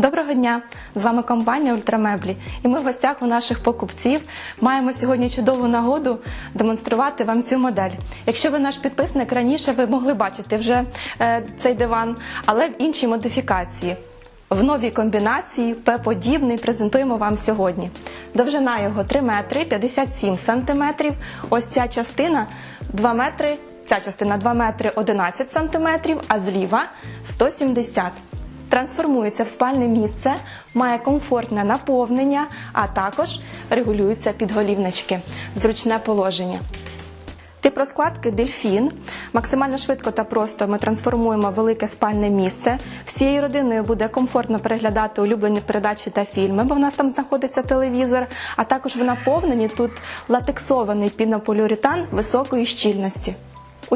Доброго дня! З вами компанія Ультрамеблі. І ми в гостях у наших покупців маємо сьогодні чудову нагоду демонструвати вам цю модель. Якщо ви наш підписник раніше, ви могли бачити вже е, цей диван, але в іншій модифікації. В новій комбінації П-подібний презентуємо вам сьогодні. Довжина його 3 метри 57 сантиметрів. Ось ця частина 2 метри. Ця частина 2 метри 11 сантиметрів, а зліва 170 Трансформується в спальне місце, має комфортне наповнення, а також регулюються підголівнички зручне положення. Тип розкладки дельфін. Максимально швидко та просто ми трансформуємо велике спальне місце. Всією родиною буде комфортно переглядати улюблені передачі та фільми, бо в нас там знаходиться телевізор. А також в наповненні тут латексований пінополіуретан високої щільності.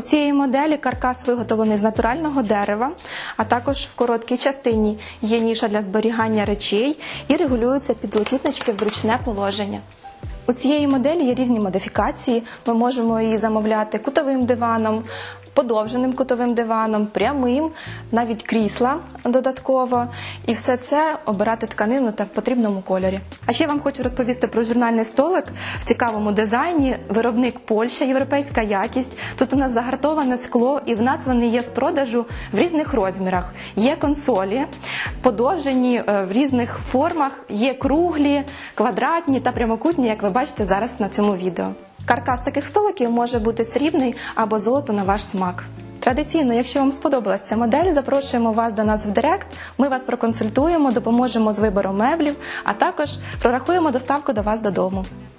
У цієї моделі каркас виготовлений з натурального дерева, а також в короткій частині є ніша для зберігання речей і регулюються підлокітнички в зручне положення. У цієї моделі є різні модифікації. Ми можемо її замовляти кутовим диваном, подовженим кутовим диваном, прямим, навіть крісла додатково. І все це обирати тканину та в потрібному кольорі. А ще вам хочу розповісти про журнальний столик в цікавому дизайні. Виробник Польща, європейська якість. Тут у нас загартоване скло, і в нас вони є в продажу в різних розмірах. Є консолі, подовжені е, в різних формах, є круглі, квадратні та прямокутні, як ви бачите зараз на цьому відео. Каркас таких столиків може бути срібний або золото на ваш смак. Традиційно, якщо вам сподобалася ця модель, запрошуємо вас до нас в Директ. Ми вас проконсультуємо, допоможемо з вибором меблів, а також прорахуємо доставку до вас додому.